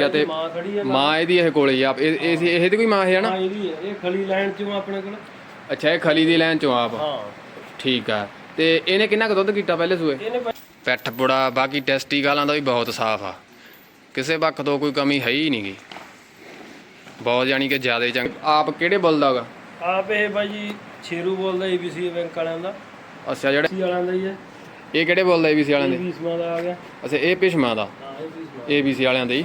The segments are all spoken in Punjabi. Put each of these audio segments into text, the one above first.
ਠੀਕ ਆ ਤੇ ਮਾਂ ਖੜੀ ਹੈ ਮਾਂ ਇਹਦੀ ਇਹ ਕੋਲੇ ਆ। ਇਹ ਇਹ ਇਹਦੀ ਕੋਈ ਮਾਂ ਹੈ ਨਾ? ਹਾਂ ਇਹਦੀ ਹੈ ਇਹ ਖਲੀ ਲਾਈਨ ਚੋਂ ਆਪਣੇ ਕੋਲ। ਅੱਛਾ ਇਹ ਖਲੀ ਦੀ ਲੈਣ ਚੋਂ ਆਪ? ਹਾਂ। ਠੀਕ ਆ। ਤੇ ਇਹਨੇ ਕਿੰਨਾ ਕੁ ਦੁੱਧ ਕੀਤਾ ਪਹਿਲੇ ਸੂਏ? ਇਹਨੇ ਪ- ਪੈਠ ਪੁੜਾ ਬਾਕੀ ਟੈਸਟੀ ਗਾਲਾਂ ਦਾ ਵੀ ਬਹੁਤ ਸਾਫ਼ ਆ। ਕਿਸੇ ਪੱਖ ਤੋਂ ਕੋਈ ਕਮੀ ਹੈ ਹੀ ਨਹੀਂਗੀ ਬਹੁਤ ਜਾਨੀ ਕਿ ਜ਼ਿਆਦਾ ਚੰਗ ਆਪ ਕਿਹੜੇ ਬੁੱਲ ਦਾ ਗਾ? ਆਪ ਇਹ ਬਾਈ ਜੀ ਛੇਰੂ ਬੋਲਦਾ ਏਬੀਸੀ ਬੈਂਕ ਵਾਲਿਆਂ ਦਾ। ਅੱਛਾ ਜਿਹੜੇ ਸੀ ਵਾਲਿਆਂ ਦਾ ਹੀ ਹੈ ਇਹ ਕਿਹੜੇ ਬੁੱਲ ਦਾ ਏਬੀਸੀ ਵਾਲਿਆਂ ਦੇ? ਏਬੀ ਸਮਾ ਦਾ ਆ ਗਿਆ। ਅੱਛਾ ਇਹ ਪਿਸ਼ਮਾ ਦਾ। ਹਾਂ ਏਬੀ ਸਮਾ ਏਬੀਸੀ ਵਾਲਿਆਂ ਦੇ ਹੀ?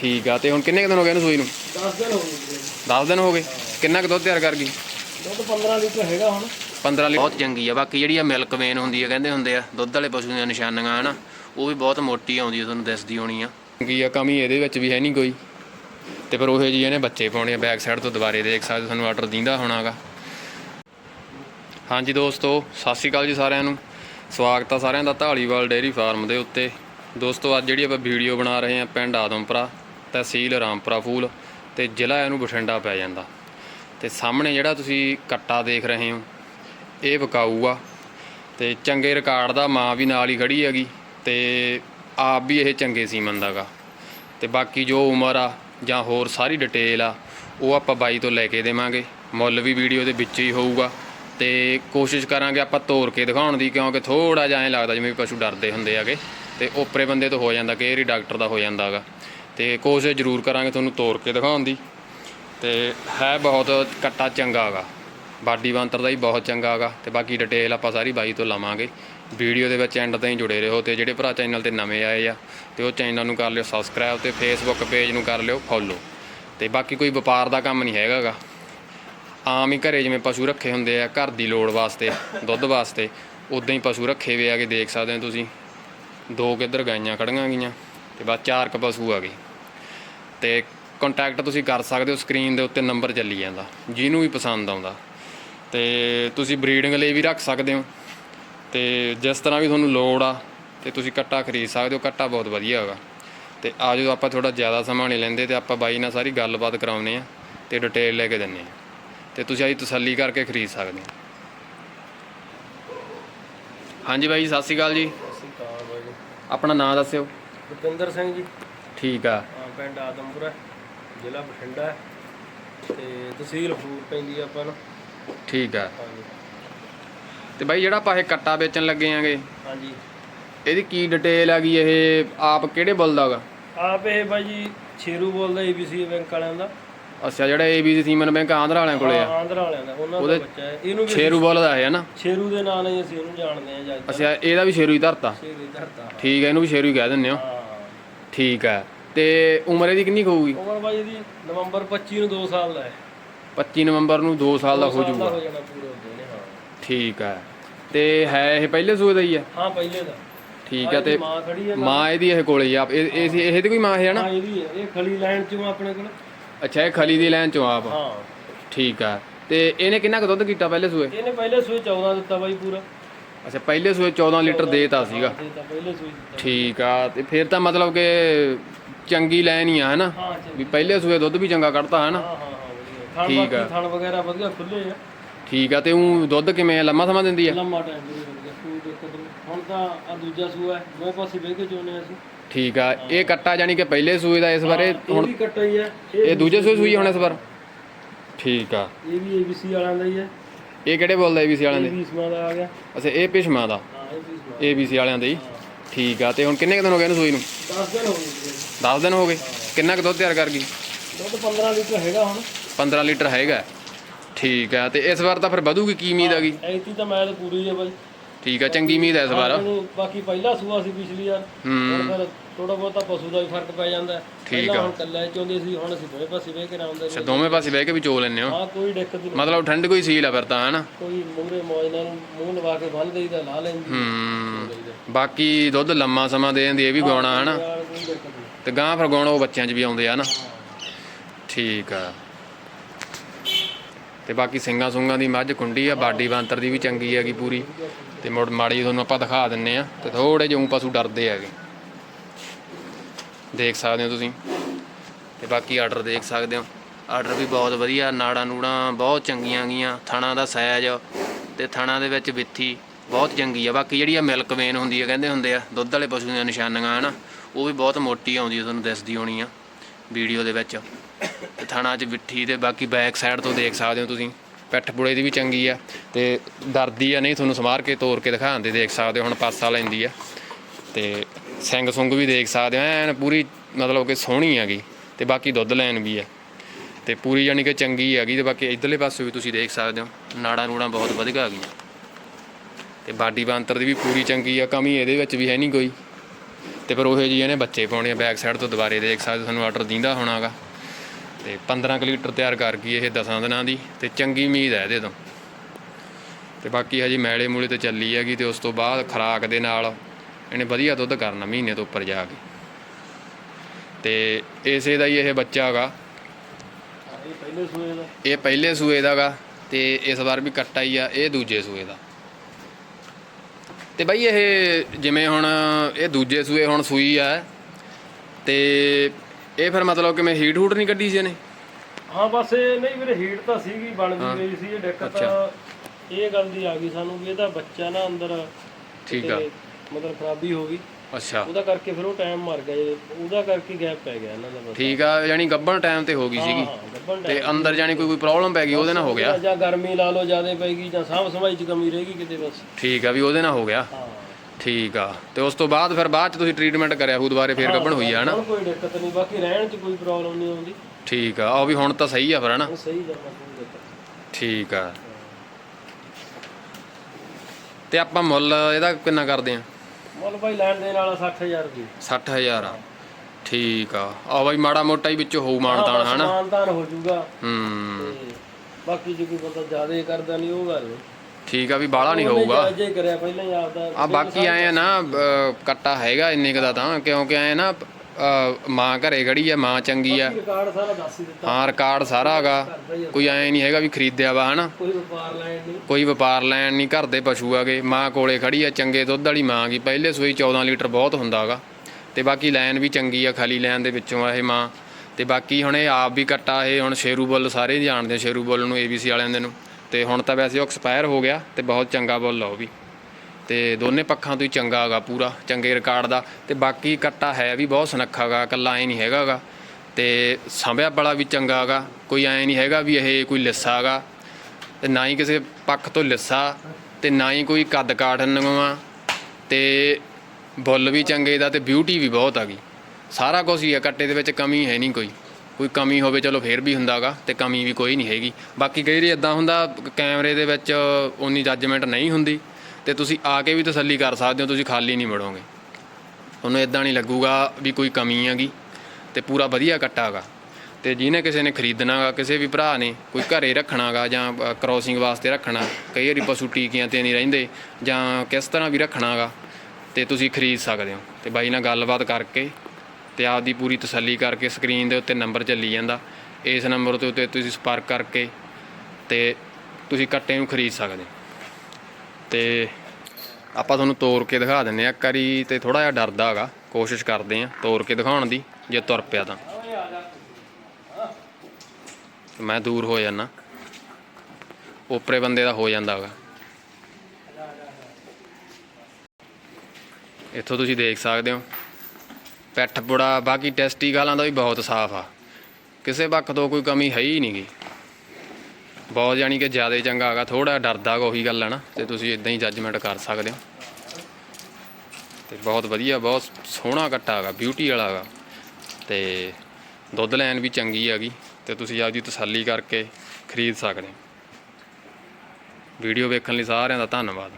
ਠੀਕ ਆ ਤੇ ਹੁਣ ਕਿੰਨੇ ਕੁ ਦਿਨ ਹੋ ਗਏ ਇਹਨੂੰ ਸੂਈ ਨੂੰ? 10 ਦਿਨ ਹੋ ਗਏ। 10 ਦਿਨ ਹੋ ਗਏ? ਕਿੰਨਾ ਕੁ ਦੁੱਧ ਤਿਆਰ ਕਰ ਗਈ? ਦੁੱਧ 15 ਲੀਟਰ ਹੈਗਾ ਹੁਣ। 15 ਲੀਟਰ ਬਹੁਤ ਚੰਗੀ ਆ ਬਾਕੀ ਜਿਹੜੀ ਆ ਮਿਲਕ ਵੇਨ ਹੁੰਦੀ ਆ ਕਹਿੰਦੇ ਹੁੰਦੇ ਆ ਦੁੱਧ ਵਾਲੇ ਪਸ਼ੂ ਦੀਆਂ ਨਿਸ਼ਾਨੀਆਂ ਹਨਾ ਉਹ ਵੀ ਬਹੁਤ ਮੋਟੀ ਆਉਂਦੀ ਆ ਤੁਹਾਨੂੰ ਦਿਸਦੀ ਹੋਣੀ ਆ। ਕੀ ਆ ਕਮੀ ਇਹਦੇ ਵਿੱਚ ਵੀ ਹੈ ਨਹੀਂ ਕੋਈ। ਤੇ ਪਰ ਉਹੇ ਜੀ ਇਹਨੇ ਬੱਚੇ ਪਾਉਣੇ ਆ ਬੈਕ ਸਾਈਡ ਤੋਂ ਦੁਬਾਰੇ ਦੇਖ ਸਕਦੇ ਤੁਹਾਨੂੰ ਆਰਡਰ ਦਿੰਦਾ ਹੋਣਾਗਾ ਹਾਂਜੀ ਦੋਸਤੋ ਸਤਿ ਸ਼੍ਰੀ ਅਕਾਲ ਜੀ ਸਾਰਿਆਂ ਨੂੰ। ਸਵਾਗਤ ਆ ਸਾਰਿਆਂ ਦਾ ਢਾਲੀਵਾਲ ਡੇਅਰੀ ਫਾਰਮ ਦੇ ਉੱਤੇ। ਦੋਸਤੋ ਅੱਜ ਜਿਹੜੀ ਆਪਾਂ ਵੀਡੀਓ ਬਣਾ ਰਹੇ ਹਾਂ ਪਿੰਡ ਆਦਮਪੁਰਾ। ਤਹਿਸੀਲ ਰਾਮਪੁਰਾ ਫੂਲ ਤੇ ਜ਼ਿਲ੍ਹਾ ਇਹਨੂੰ ਬਠਿੰਡਾ ਪੈ ਜਾਂਦਾ। ਤੇ ਸਾਹਮਣੇ ਜਿਹੜਾ ਤੁਸੀਂ ਕੱਟਾ ਦੇਖ ਰਹੇ ਹੋ, ਇਹ ਵਿਕਾਊ ਆ ਤੇ ਚੰਗੇ ਰਿਕਾਰਡ ਦਾ ਮਾਂ ਵੀ ਨਾਲ ਹੀ ਖੜੀ ਹੈਗੀ ਤੇ ਆਪ ਵੀ ਇਹ ਚੰਗੇ ਸੀਮਨ ਦਾਗਾ ਤੇ ਬਾਕੀ ਜੋ ਉਮਰ ਆ ਜਾਂ ਹੋਰ ਸਾਰੀ ਡਿਟੇਲ ਆ, ਉਹ ਆਪਾਂ ਬਾਈ ਤੋਂ ਲੈ ਕੇ ਦੇਵਾਂਗੇ। ਮੁੱਲ ਵੀ ਵੀਡੀਓ ਦੇ ਵਿੱਚ ਹੀ ਹੋਊਗਾ ਤੇ ਕੋਸ਼ਿਸ਼ ਕਰਾਂਗੇ ਆਪਾਂ ਤੋੜ ਕੇ ਦਿਖਾਉਣ ਦੀ, ਕਿਉਂਕਿ ਥੋੜਾ ਜਿਹਾ ਐਂ ਲੱਗਦਾ ਜਿਵੇਂ ਵੀ ਪਸ਼ੂ ਡਰਦੇ ਹੁੰਦੇ ਹੈਗੇ ਤੇ ਓਪਰੇ ਬੰਦੇ ਤੋਂ ਹੋ ਜਾਂਦਾ ਕਈ ਵਾਰੀ ਡਾਕਟਰ ਦਾ ਹੋ ਜਾਂਦਾ ਹੈਗਾ ਤੇ ਕੋਸ਼ਿਸ਼ ਜ਼ਰੂਰ ਕਰਾਂਗੇ ਤੁਹਾਨੂੰ ਤੋੜ ਕੇ ਦਿਖਾਉਣ ਦੀ। ਤੇ ਹੈ ਬਹੁਤ ਕੱਟਾ ਚੰਗਾ ਹੈਗਾ ਬਾਡੀ ਬੰਤਰ ਦਾ ਹੀ ਬਹੁਤ ਚੰਗਾ ਹੈਗਾ ਤੇ ਬਾਕੀ ਡਿਟੇਲ ਆਪਾਂ ਸਾਰੀ ਬਾਈ ਤੋਂ ਲਵਾਂਗੇ। ਵੀਡੀਓ ਦੇ ਵਿੱਚ ਐਂਡ ਤਾਈਂ ਜੁੜੇ ਰਹੋ ਤੇ ਜਿਹੜੇ ਭਰਾ ਚੈਨਲ ਤੇ ਨਵੇਂ ਆਏ ਆ ਤੇ ਉਹ ਚੈਨਲ ਨੂੰ ਕਰ ਲਿਓ ਸਬਸਕ੍ਰਾਈਬ ਤੇ ਫੇਸਬੁੱਕ ਪੇਜ ਨੂੰ ਕਰ ਲਿਓ ਫੋਲੋ ਤੇ ਬਾਕੀ ਕੋਈ ਵਪਾਰ ਦਾ ਕੰਮ ਨਹੀਂ ਹੈਗਾਗਾ ਆਮ ਹੀ ਘਰੇ ਜਿਵੇਂ ਪਸ਼ੂ ਰੱਖੇ ਹੁੰਦੇ ਆ, ਘਰ ਦੀ ਲੋੜ ਵਾਸਤੇ, ਦੁੱਧ ਵਾਸਤੇ ਉਦਾਂ ਹੀ ਪਸ਼ੂ ਰੱਖੇ ਹੋਏ ਆਗੇ ਦੇਖ ਸਕਦੇ ਹੋ ਤੁਸੀਂ। ਦੋ ਕਿੱਧਰ ਗਾਈਆਂ ਖੜੀਆਂ ਗਈਆਂ ਤੇ ਬਸ ਚਾਰ ਕ ਪਸ਼ੂ ਆ ਗਏ। ਤੇ ਕੰਟੈਕਟ ਤੁਸੀਂ ਕਰ ਸਕਦੇ ਹੋ ਸਕਰੀਨ ਦੇ ਉੱਤੇ ਨੰਬਰ ਚੱਲੀ ਜਾਂਦਾ ਜਿਹਨੂੰ ਵੀ ਪਸੰਦ ਆਉਂਦਾ। ਤੇ ਤੁਸੀਂ ਬਰੀਡਿੰਗ ਲਈ ਵੀ ਰੱਖ ਸਕਦੇ ਹੋ ਤੇ ਜਿਸ ਤਰ੍ਹਾਂ ਵੀ ਤੁਹਾਨੂੰ ਲੋੜ ਆ ਤੇ ਤੁਸੀਂ ਕੱਟਾ ਖਰੀਦ ਸਕਦੇ ਹੋ ਕੱਟਾ ਬਹੁਤ ਵਧੀਆ ਹੈਗਾ। ਤੇ ਆ ਜਦੋਂ ਆਪਾਂ ਥੋੜਾ ਜ਼ਿਆਦਾ ਸਮਾਂ ਨਹੀਂ ਲੈਂਦੇ ਤੇ ਆਪਾਂ ਬਾਈ ਨਾਲ ਸਾਰੀ ਗੱਲਬਾਤ ਕਰਾਉਨੇ ਆ ਤੇ ਡਿਟੇਲ ਲੈ ਕੇ ਦਿੰਨੇ ਆ ਤੇ ਤੁਸੀਂ ਆਹੀ ਤਸੱਲੀ ਕਰਕੇ ਖਰੀਦ ਸਕਦੇ ਹੋ। ਹਾਂਜੀ ਬਾਈ ਸਤਿ ਸ਼੍ਰੀ ਅਕਾਲ ਜੀ। ਅਸੀਂ ਤਾਂ ਬਾਈ ਜੀ। ਆਪਣਾ ਨਾਮ ਦੱਸਿਓ। ਰੁਪਿੰਦਰ ਸਿੰਘ ਜੀ। ਠੀਕ ਆ। ਪਿੰਡ ਆਦਮਪੁਰਾ ਜ਼ਿਲ੍ਹਾ ਬਠਿੰਡਾ ਹੈ ਤੇ ਤਹਿਸੀਲ ਫੂਲ ਪੈਂਦੀ ਆ ਆਪਾਂ ਨੂੰ। ਠੀਕ ਆ। ਹਾਂਜੀ। ਤੇ ਬਾਈ ਜਿਹੜਾ ਆਪਾਂ ਇਹ ਕੱਟਾ ਵੇਚਣ ਲੱਗੇ ਆਂਗੇ ਹਾਂਜੀ। ਇਹਦੀ ਕੀ ਡਿਟੇਲ ਹੈਗੀ ਇਹ? ਆਪ ਕਿਹੜੇ ਬੁੱਲ ਦਾ ਆਪ ਇਹ ਬਾਈ ਜੀ ਛੇਰੂ ਬੋਲਦਾ ਏਬੀਸੀ ਬੈਂਕ ਵਾਲਿਆਂ ਦਾ। ਅੱਛਾ ਜਿਹੜਾ ਏਬੀਸੀ ਸੀਮਨ ਬੈਂਕ ਆਂਧਰਾ ਵਾਲਿਆਂ ਕੋਲੇ ਆ। ਹਾਂ, ਆਂਧਰਾ ਵਾਲਿਆਂ ਦਾ ਉਹਨਾਂ ਦਾ ਉਹਦੇ ਬੱਚਾ ਹੈ। ਇਹਨੂੰ ਵੀ ਛੇਰੂ ਬੁੱਲ ਦਾ ਹੈ ਨਾ? ਛੇਰੂ ਦੇ ਨਾਂ ਨਾਲ ਹੀ ਅਸੀਂ ਇਹਨੂੰ ਜਾਣਦੇ ਹਾਂ ਜੱਜ ਅੱਛਾ ਇਹਦਾ ਵੀ ਸ਼ੇਰੂ ਹੀ ਧਰਤਾ। ਛੇਰੂ ਹੀ ਧਰਤਾ ਠੀਕ ਹੈ ਇਹਨੂੰ ਵੀ ਸ਼ੇਰੂ ਹੀ ਕਹਿ ਦਿੰਦੇ ਹੋ। ਹਾਂ। ਠੀਕ ਹੈ। ਤੇ ਉਮਰ ਇਹਦੀ ਕਿੰਨੀ ਕੁ ਹੋਊਗੀ? ਉਮਰ ਬਾਈ ਦੀ ਨਵੰਬਰ 25 ਨੂੰ 2 ਸਾਲ ਦਾ ਹੈ। 25 ਨਵੰਬਰ ਨੂੰ 2 ਸਾਲ ਦਾ ਹੋ ਜਾਊਗਾ। ਹੋ ਜਾਣਾ ਪੂਰੇ ਹੁੰਦੇ ਨੇ ਹਾਂ। ਠੀਕ ਹੈ। ਤੇ ਹੈ ਇਹ ਪਹਿਲੇ ਸੂਏ ਦਾ ਹੀ ਹੈ? ਹਾਂ ਪਹਿਲੇ ਦਾ। ਠੀਕ ਹੈ ਤੇ ਮਾਂ ਖੜੀ ਹੈ ਮਾਂ ਇਹਦੀ ਇਹ ਕੋਲੇ ਹੀ ਆ। ਇਹ ਇਹ ਇਹਦੀ ਕੋਈ ਮਾਂ ਹੈ ਨਾ? ਹਾਂ ਇਹਦੀ ਹੈ। ਇਹ ਖਲੀ ਲਾਈਨ ਚੋਂ ਆਪਣੇ ਕੋਲ। ਅੱਛਾ ਇਹ ਖਲੀ ਦੀ ਲੈਣ ਚੋਂ ਆਪ। ਹਾਂ। ਠੀਕ ਹੈ। ਤੇ ਇਹਨੇ ਕਿੰਨਾ ਕੁ ਦੁੱਧ ਕੀਤਾ ਪਹਿਲੇ ਸੂਏ? ਇਹਨੇ ਪਹਿਲੇ ਸੂਏ 14 ਦਿੱਤਾ ਬਾਈ ਪੂਰਾ। ਅੱਛਾ ਪਹਿਲੇ ਸੂਏ 14 ਲੀਟਰ ਦੇਤਾ ਸੀਗਾ ਇਹ ਤਾਂ ਪਹਿਲੇ ਸੂਏ ਦਿੱਤਾ ਠੀਕ ਆ ਤੇ ਫਿਰ ਤਾਂ ਮਤਲਬ ਕਿ ਚੰਗੀ ਲੈਣ ਹੀ ਆ ਹਨਾ? ਹਾਂ ਚੰਗਾ। ਵੀ ਪਹਿਲੇ ਸੂਏ ਦੁੱਧ ਵੀ ਚੰਗਾ ਕੱਢਤਾ ਹਨਾ? ਹਾਂ ਹਾਂ ਹਾਂ ਵਧੀਆ। ਥਣ ਠੀਕ ਬਾਕੀ ਥਣ ਵਗੈਰਾ ਵਧੀਆ ਖੁੱਲੇ ਆ। ਠੀਕ ਆ ਤੇ ਉਹ ਦੁੱਧ ਕਿਵੇਂ ਆ? ਲੰਮਾ ਸਮਾਂ ਦਿੰਦੀ ਆ? ਲੰਮਾ ਟਾਈਮ ਵੀ ਵਧੀਆ ਹੁਣ ਤਾਂ ਆ ਦੂਜਾ ਸੂਆ ਹੈ। ਮੈਂ ਪਾਸੇ ਵੇਖ ਕੇ ਚੋਨੇ ਅਸੀਂ। ਠੀਕ ਆ ਇਹ ਕੱਟਾ ਜਾਨੀ ਕਿ ਪਹਿਲੇ ਸੂਏ ਦਾ ਇਸ ਬਾਰੇ ਇਹ ਵੀ ਕੱਟਾ ਹੀ ਹੈ ਇਹ ਦੂਜੇ ਸੂਏ ਸੂਈ ਹੁਣ ਇਸ ਵਾਰ? ਠੀਕ ਆ। ਇਹ ਵੀ ਏਬੀਸੀ ਵਾਲਿਆਂ ਦਾ ਹੀ ਹੈ ਇਹ ਕਿਹੜੇ ਬੋਲਦਾ ਏਬੀਸੀ ਵਾਲਿਆਂ ਦੇ? ਵੀ ਸਮਾ ਦਾ ਆ ਗਿਆ। ਅੱਛਾ ਇਹ ਪਿਸ਼ਮਾ ਦਾ? ਹਾਂ ਇਹ ਏਬੀਸੀ ਵਾਲਿਆਂ ਦੇ ਹੀ। ਠੀਕ ਆ ਤੇ ਹੁਣ ਕਿੰਨੇ ਕੁ ਦਿਨ ਹੋ ਗਏ ਇਹਨੂੰ ਸੂਈ ਨੂੰ? 10 ਦਿਨ ਹੋ ਗਏ 10 ਦਿਨ ਹੋ ਗਏ। ਕਿੰਨਾ ਕੁ ਦੁੱਧ ਤਿਆਰ ਕਰ ਗਈ? ਦੁੱਧ 15 ਲੀਟਰ ਹੈਗਾ ਹੁਣ। 15 ਲੀਟਰ ਹੈਗਾ। ਠੀਕ ਆ ਤੇ ਇਸ ਵਾਰ ਤਾਂ ਫਿਰ ਵਧੂਗੀ ਕੀ ਉਮੀਦ ਗਈ? ਐਤੀ ਤਾਂ ਮੈਂ ਤਾਂ ਪੂਰੀ ਹੈ ਬਾਈ। ਠੀਕ ਆ ਚੰਗੀ ਉਮੀਦ ਹੈ ਇਸ ਵਾਰ। ਬਾਕੀ ਪਹਿਲਾ ਸੂਆ ਸੀ ਪਿਛਲੀ ਵਾਰ। ਹੂੰ। ਹੁਣ ਫਿਰ ਥੋੜਾ ਬਹੁਤਾ ਪਸ਼ੂ ਦਾ ਵੀ ਫ਼ਰਕ ਪੈ ਜਾਂਦਾ ਹੈ। ਠੀਕ ਪਹਿਲਾਂ ਆ। ਹੁਣ ਕੱਲਾ ਹੀ ਸੀ ਹੁਣ ਅਸੀਂ ਦੋਵੇਂ ਪਾਸੇ ਵੇਖ ਕੇ ਨਾ ਆਉਂਦੇ ਅੱਛਾ ਨੇ ਦੋਵੇਂ ਪਾਸੇ ਬਹਿ ਕੇ ਵੀ ਚੋ ਲੈਂਦੇ ਹੋ? ਹਾਂ ਕੋਈ ਦਿੱਕਤ ਨਹੀਂ। ਮਤਲਬ ਠੰਡ ਕੋਈ ਸੀਲ ਆ ਫਿਰ ਤਾਂ ਹਨਾ? ਕੋਈ ਮੂਹਰੇ ਮੌਜ ਨਾਲ ਮੂੰਹ ਲਵਾ ਕੇ ਬੰਨ ਦੇਈਦਾ ਲਾ ਲੈਂਦੀ। ਹੂੰ। ਬਾਕੀ ਦੁੱਧ ਲੰਮਾ ਸਮਾਂ ਦੇ ਦਿੰਦੀ ਇਹ ਵੀ ਗਾਉਣਾ ਹਨਾ? ਯਾਰ ਕੋਈ ਦਿੱਕਤ ਨਹੀਂ। ਤੇ ਗਾਂ ਫਿਰ ਗਾਉਣਾ ਉਹ ਬੱਚਿਆਂ 'ਚ ਵੀ ਆਉਂਦੇ ਆ ਨਾ ਠੀਕ ਆ। ਤੇ ਬਾਕੀ ਸਿੰਘਾਂ ਸੁੰਗਾਂ ਦੀ ਮੱਝ ਕੁੰਡੀ ਆ ਬਾਡੀ ਬਾਂਤਰ ਦੀ ਵੀ ਚੰਗੀ ਹੈਗੀ ਪੂਰੀ। ਤੇ ਮੁੜ ਮਾੜੀ ਤੁਹਾਨੂੰ ਆਪਾਂ ਦਿਖਾ ਦਿੰਨੇ ਆ ਤੇ ਥੋੜੇ ਜਿਹੇ ਊਂ ਪਸ਼ੂ ਡਰਦੇ ਹੈਗੇ। ਦੇਖ ਸਕਦੇ ਹੋ ਤੁਸੀਂ। ਤੇ ਬਾਕੀ ਆਰਡਰ ਦੇਖ ਸਕਦੇ ਹੋ। ਆਰਡਰ ਵੀ ਬਹੁਤ ਵਧੀਆ, ਨਾੜਾਂ ਨੂੜਾਂ ਬਹੁਤ ਚੰਗੀਆਂ ਗਈਆਂ ਥਣਾ ਦਾ ਸਾਈਜ਼ ਤੇ ਥਣਾ ਦੇ ਵਿੱਚ ਵਿੱਥੀ ਬਹੁਤ ਚੰਗੀ ਆ। ਬਾਕੀ ਜਿਹੜੀ ਆ ਮਿਲਕ ਵੇਨ ਹੁੰਦੀ ਆ, ਕਹਿੰਦੇ ਹੁੰਦੇ ਆ, ਦੁੱਧ ਵਾਲੇ ਪਸ਼ੂ ਦੀਆਂ ਨਿਸ਼ਾਨੀਆਂ, ਹਨਾ, ਉਹ ਵੀ ਬਹੁਤ ਮੋਟੀ ਆਉਂਦੀ ਆ, ਤੁਹਾਨੂੰ ਦਿਸਦੀ ਹੋਣੀ ਆ ਵੀਡੀਓ ਦੇ ਵਿੱਚ। ਤੇ ਥਣਾ 'ਚ ਵਿੱਠੀ ਤੇ ਬਾਕੀ ਬੈਕ ਸਾਈਡ ਤੋਂ ਦੇਖ ਸਕਦੇ ਹੋ ਤੁਸੀਂ। ਪਿੱਠ ਪੁੜੇ ਦੀ ਵੀ ਚੰਗੀ ਆ। ਤੇ ਦਰਦੀ ਆ, ਨਹੀਂ, ਤੁਹਾਨੂੰ ਸਮਾਰ ਕੇ ਤੋੜ ਕੇ ਦਿਖਾਉਂਦੇ, ਦੇਖ ਸਕਦੇ ਹੋ, ਹੁਣ ਪਾਸਾ ਲੈਂਦੀ ਆ। ਤੇ ਸਿੰਗ ਸੁੰਗ ਵੀ ਦੇਖ ਸਕਦੇ ਹੋ ਐਨ ਪੂਰੀ ਮਤਲਬ ਕਿ ਸੋਹਣੀ ਹੈਗੀ ਤੇ ਬਾਕੀ ਦੁੱਧ ਲੈਣ ਵੀ ਹੈ ਤੇ ਪੂਰੀ ਯਾਨੀ ਕਿ ਚੰਗੀ ਹੈਗੀ ਤੇ ਬਾਕੀ ਇਧਰਲੇ ਪਾਸੇ ਵੀ ਤੁਸੀਂ ਦੇਖ ਸਕਦੇ ਹੋ ਨਾੜਾਂ ਨੂੜਾਂ ਬਹੁਤ ਵਧੀਆ ਆ ਗਈਆਂ ਤੇ ਬਾਡੀ ਬਾਂਤਰ ਦੀ ਵੀ ਪੂਰੀ ਚੰਗੀ ਆ ਕਮੀ ਇਹਦੇ ਵਿੱਚ ਵੀ ਹੈ ਨਹੀਂ ਕੋਈ। ਤੇ ਪਰ ਉਹੇ ਜੀ ਇਹਨੇ ਬੱਚੇ ਪਾਉਣੇ ਆ ਬੈਕ ਸਾਈਡ ਤੋਂ ਦੁਬਾਰੇ ਦੇਖ ਸਕਦੇ ਹੋ, ਤੁਹਾਨੂੰ ਆਰਡਰ ਦਿੰਦਾ ਹੋਣਾਗਾ ਤੇ 15 ਕੁ ਲੀਟਰ ਤਿਆਰ ਕਰ ਗਈ ਇਹ 10 ਦਿਨਾਂ ਦੀ ਤੇ ਚੰਗੀ ਉਮੀਦ ਹੈ ਇਹਦੇ ਤੋਂ। ਤੇ ਬਾਕੀ ਹਜੇ ਮੈਲੇ ਮੂਲੇ ਤੇ ਚੱਲੀ ਹੈਗੀ ਤੇ ਉਸ ਤੋਂ ਬਾਅਦ ਖਰਾਕ ਦੇ ਨਾਲ ਇਹਨੇ ਵਧੀਆ ਦੁੱਧ ਕਰਨਾ ਮਹੀਨੇ ਤੋਂ ਉੱਪਰ ਜਾ ਕੇ। ਤੇ ਇਸੇ ਦਾ ਹੀ ਇਹ ਬੱਚਾ ਹੈਗਾ ਇਹ ਪਹਿਲੇ ਸੂਏ ਦਾ ਇਹ ਪਹਿਲੇ ਸੂਏ ਦਾਗਾ ਤੇ ਇਸ ਵਾਰ ਵੀ ਕੱਟਾ ਹੀ ਆ ਇਹ ਦੂਜੇ ਸੂਏ ਦਾ। ਤੇ ਬਾਈ ਇਹ ਜਿਵੇਂ ਹੁਣ ਇਹ ਦੂਜੇ ਸੂਏ ਹੁਣ ਸੂਈ ਆ ਤੇ ਇਹ ਫਿਰ ਮਤਲਬ ਕਿ ਮੈਂ ਹੀਟ ਹੂਟ ਨਹੀਂ ਕੱਢੀ ਸੀ ਇਹਨੇ? ਹਾਂ ਬਸ ਇਹ ਨਹੀਂ ਵੀਰੇ ਹੀਟ ਤਾਂ ਸੀਗੀ ਬਣਦੀ ਗਈ ਸੀ ਇਹ ਦਿੱਕਤ। ਇਹ ਗੱਲ ਦੀ ਆ ਗਈ ਸਾਨੂੰ ਵੀ ਇਹਦਾ ਬੱਚਾ ਨਾ ਅੰਦਰ ਠੀਕ ਆ। ਮਤਲਬ ਖਰਾਬੀ ਹੋ ਗਈ। ਅੱਛਾ। ਉਹਦਾ ਕਰਕੇ ਫਿਰ ਉਹ ਟਾਈਮ ਮਰ ਗਿਆ। ਉਹਦਾ ਕਰਕੇ ਗੈਪ ਪੈ ਗਿਆ ਇਹਨਾਂ ਦਾ ਬਸ। ਠੀਕ ਆ ਯਾਨੀ ਗੱਬਣ ਟਾਈਮ ਤੇ ਹੋ ਗਈ ਸੀਗੀ। ਹਾਂ ਗੱਬਣ ਤੇ ਅੰਦਰ ਜਾਨੀ ਕੋਈ ਕੋਈ ਪ੍ਰੋਬਲਮ ਪੈ ਗਈ ਉਹਦੇ ਨਾਲ ਹੋ ਗਿਆ। ਜਾਂ ਗਰਮੀ ਲਾ ਲਓ ਜ਼ਿਆਦਾ ਪੈਗੀ ਜਾਂ ਸਾਂਭ ਸਮਾਈ ਚ ਕਮੀ ਰਹੇਗੀ ਕਿਤੇ ਬਸ। ਠੀਕ ਆ ਵੀ ਉਹਦੇ ਨਾਲ ਹੋ ਗਿਆ। ਹਾਂ। ਠੀਕ ਆ ਤੇ ਉਸ ਤੋਂ ਬਾਅਦ ਫਿਰ ਬਾਅਦ ਚ ਤੁਸੀਂ ਟ੍ਰੀਟਮੈਂਟ ਕਰਿਆ ਹੋਊ ਦੁਬਾਰੇ ਫੇਰ ਗੱਬਣ ਹੋਈ ਆ ਹਨਾ? ਕੋਈ ਦਿੱਕਤ ਨਹੀਂ ਬਾਕੀ ਰਹਿਣ ਚ ਕੋਈ ਪ੍ਰੋਬਲਮ ਨਹੀਂ ਆਉਂਦੀ। ਠੀਕ ਆ ਉਹ ਵੀ ਹੁਣ ਤਾਂ ਸਹੀ ਆ ਫਿਰ ਹਨਾ? ਸਹੀ ਦਿੱਕਤ ਠੀਕ ਆ। ਤੇ ਆਪਾਂ ਮੁੱਲ ਇਹਦਾ ਕਿੰਨਾ ਕਰਦੇ ਆ? ਮੁੱਲ ਭਾਈ ਲੈਣ ਦੇਣ ਵਾਲਾ 60000 ਰੁਪਏ। 60000 ਆ। ਠੀਕ ਆ। ਆ ਬਾਈ ਮਾੜਾ ਮੋਟਾ ਹੀ ਵਿੱਚ ਹੋਊ ਮਾਨਤਾਨ ਹਨਾ? ਮਾਨਤਾਨ ਹੋ ਜਾਊਗਾ। ਹੂੰ। ਤੇ ਬਾਕੀ ਜੇ ਕੋਈ ਬੰਦਾ ਜ਼ਿਆਦਾ ਕਰਦਾ ਨਹੀਂ ਉਹ ਗੱਲ ਠੀਕ ਆ ਵੀ ਬਾਹਲਾ ਨਹੀਂ ਹੋਊਗਾ। ਅਜੇ ਕਰਿਆ ਪਹਿਲਾਂ ਹੀ ਆਪਦਾ ਆ ਬਾਕੀ ਆਏ ਆ ਨਾ ਕੱਟਾ ਹੈਗਾ ਇੰਨੇ ਕੁ ਦਾ ਤਾਂ ਕਿਉਂਕਿ ਆਏ ਨਾ ਮਾਂ ਘਰੇ ਖੜੀ ਆ ਮਾਂ ਚੰਗੀ ਆ। ਰਿਕਾਰਡ ਸਾਰਾ ਦੱਸ ਹੀ ਦਿੱਤਾ। ਹਾਂ ਰਿਕਾਰਡ ਸਾਰਾ ਹੈਗਾ। ਕੋਈ ਐ ਨਹੀਂ ਹੈਗਾ ਵੀ ਖਰੀਦਿਆ ਵਾ ਹਨਾ? ਕੋਈ ਵਪਾਰ ਲੈਣ ਨਹੀਂ। ਕੋਈ ਵਪਾਰ ਲੈਣ ਨਹੀਂ ਘਰ ਦੇ ਪਸ਼ੂ ਆਗੇ। ਮਾਂ ਕੋਲੇ ਖੜੀ ਆ ਚੰਗੇ ਦੁੱਧ ਵਾਲੀ ਮਾਂ ਗੀ। ਪਹਿਲੇ ਸੂਈ 14 ਲੀਟਰ ਬਹੁਤ ਹੁੰਦਾ ਹੈਗਾ ਤੇ ਬਾਕੀ ਲੈਣ ਵੀ ਚੰਗੀ ਆ ਖਾਲੀ ਲੈਣ ਦੇ ਵਿੱਚੋਂ ਆ ਇਹ ਮਾਂ। ਤੇ ਬਾਕੀ ਹੁਣ ਇਹ ਆਪ ਵੀ ਕੱਟਾ ਇਹ ਹੁਣ ਸ਼ੇਰੂ ਬੁੱਲ ਸਾਰੇ ਜਾਣਦੇ ਆ ਸ਼ੇਰੂ ਬੁੱਲ ਨੂੰ ਏਬੀਸੀ ਵਾਲਿਆਂ ਦੇ ਨੂੰ। ਤੇ ਹੁਣ ਤਾਂ ਵੈਸੇ ਉਹ ਐਕਸਪਾਇਰ ਹੋ ਗਿਆ ਤੇ ਬਹੁਤ ਚੰਗਾ ਬੁੱਲ ਆ ਉਹ ਵੀ। ਤੇ ਦੋਨੇ ਪੱਖਾਂ ਤੋਂ ਹੀ ਚੰਗਾ ਹੈਗਾ ਪੂਰਾ, ਚੰਗੇ ਰਿਕਾਰਡ ਦਾ। ਤੇ ਬਾਕੀ ਕੱਟਾ ਹੈ ਵੀ ਬਹੁਤ ਸੁਨੱਖਾ ਗਾ ਕੱਲਾ ਐ ਨਹੀਂ ਹੈਗਾ ਗਾ ਤੇ ਸੰਭਿਆ ਬੜਾ ਵੀ ਚੰਗਾ ਹੈਗਾ, ਕੋਈ ਐ ਨਹੀਂ ਹੈਗਾ ਵੀ ਇਹ ਕੋਈ ਲਿੱਸਾ ਹੈਗਾ। ਤੇ ਨਾ ਹੀ ਕਿਸੇ ਪੱਖ ਤੋਂ ਲਿੱਸਾ, ਤੇ ਨਾ ਹੀ ਕੋਈ ਕੱਦ ਕਾਠ ਨਗਵਾ ਤੇ ਬੁੱਲ ਵੀ ਚੰਗੇ ਦਾ ਤੇ ਬਿਊਟੀ ਵੀ ਬਹੁਤ ਆ ਗਈ। ਸਾਰਾ ਕੁਝ ਹੀ ਆ, ਕੱਟੇ ਦੇ ਵਿੱਚ ਕਮੀ ਹੈ ਨਹੀਂ ਕੋਈ। ਕੋਈ ਕਮੀ ਹੋਵੇ ਚਲੋ ਫੇਰ ਵੀ ਹੁੰਦਾਗਾ ਤੇ ਕਮੀ ਵੀ ਕੋਈ ਨਹੀਂ ਹੈਗੀ। ਬਾਕੀ ਕਈ ਵਾਰੀ ਇਦਾਂ ਹੁੰਦਾ, ਕੈਮਰੇ ਦੇ ਵਿੱਚ ਉਨੀ ਜੱਜਮੈਂਟ ਨਹੀਂ ਹੁੰਦੀ। ਤੇ ਤੁਸੀਂ ਆ ਕੇ ਵੀ ਤਸੱਲੀ ਕਰ ਸਕਦੇ ਹੋ, ਤੁਸੀਂ ਖਾਲੀ ਨਹੀਂ ਮੜੋਗੇ ਤੁਹਾਨੂੰ ਇਦਾਂ ਨਹੀਂ ਲੱਗੂਗਾ ਵੀ ਕੋਈ ਕਮੀ ਹੈਗੀ ਤੇ ਪੂਰਾ ਵਧੀਆ ਕੱਟਾ ਹੈਗਾ ਤੇ ਜਿਹਨੇ ਕਿਸੇ ਨੇ ਖਰੀਦਣਾਗਾ ਕਿਸੇ ਵੀ ਭਰਾ ਨੇ ਕੋਈ ਘਰੇ ਰੱਖਣਾਗਾ ਜਾਂ ਕ੍ਰੋਸਿੰਗ ਵਾਸਤੇ ਰੱਖਣਾ, ਕਈ ਵਾਰੀ ਪਸ਼ੂ ਟੀਕਿਆਂ ਤੇ ਨਹੀਂ ਰਹਿੰਦੇ ਜਾਂ ਕਿਸ ਤਰ੍ਹਾਂ ਵੀ ਰੱਖਣਾਗਾ ਤੇ ਤੁਸੀਂ ਖਰੀਦ ਸਕਦੇ ਹੋ। ਤੇ ਬਾਈ ਨਾਲ ਗੱਲਬਾਤ ਕਰਕੇ ਤੇ ਆਪਦੀ ਪੂਰੀ ਤਸੱਲੀ ਕਰਕੇ ਸਕਰੀਨ ਦੇ ਉੱਤੇ ਨੰਬਰ ਚੱਲੀ ਜਾਂਦਾ। ਇਸ ਨੰਬਰ ਦੇ ਉੱਤੇ ਤੁਸੀਂ ਸੰਪਰਕ ਕਰਕੇ ਤੇ ਤੁਸੀਂ ਕੱਟੇ ਨੂੰ ਖਰੀਦ ਸਕਦੇ ਹੋ। ਤੇ ਆਪਾਂ ਤੁਹਾਨੂੰ ਤੋੜ ਕੇ ਦਿਖਾ ਦਿੰਨੇ ਆ ਕਰੀ ਤੇ ਥੋੜਾ ਜਿਹਾ ਡਰਦਾ ਹੈਗਾ। ਕੋਸ਼ਿਸ਼ ਕਰਦੇ ਆ ਤੋੜ ਕੇ ਦਿਖਾਉਣ ਦੀ, ਜੇ ਤੁਰ ਪਿਆ ਤਾਂ। ਮੈਂ ਦੂਰ ਹੋ ਜਾਣਾ ਉਪਰੇ ਬੰਦੇ ਦਾ ਹੋ ਜਾਂਦਾ ਹੈਗਾ। ਇੱਥੋਂ ਤੁਸੀਂ ਦੇਖ ਸਕਦੇ ਹੋ। ਪੈਠ ਬੁੜਾ ਬਾਕੀ ਟੈਸਟੀ ਗਾਲਾਂ ਦਾ ਵੀ ਬਹੁਤ ਸਾਫ਼ ਆ। ਕਿਸੇ ਪੱਖ ਤੋਂ ਕੋਈ ਕਮੀ ਹੈ ਹੀ ਨਹੀਂਗੀ ਬਹੁਤ ਜਾਨੀ ਕਿ ਜ਼ਿਆਦਾ ਚੰਗਾ ਹੈਗਾ ਥੋੜਾ ਡਰਦਾ ਗਾ ਉਹੀ ਗੱਲ ਹੈ ਨਾ, ਤੇ ਤੁਸੀਂ ਇਦਾਂ ਹੀ ਜੱਜਮੈਂਟ ਕਰ ਸਕਦੇ ਹੋ। ਤੇ ਬਹੁਤ ਵਧੀਆ, ਬਹੁਤ ਸੋਹਣਾ ਕੱਟਾ ਹੈਗਾ ਬਿਊਟੀ ਵਾਲਾ ਹੈਗਾ। ਤੇ ਦੁੱਧ ਲੈਣ ਵੀ ਚੰਗੀ ਹੈਗੀ, ਤੇ ਤੁਸੀਂ ਆਪਦੀ ਤਸੱਲੀ ਕਰਕੇ ਖਰੀਦ ਸਕਦੇ ਹੋ। ਵੀਡੀਓ ਵੇਖਣ ਲਈ ਸਾਰਿਆਂ ਦਾ ਧੰਨਵਾਦ।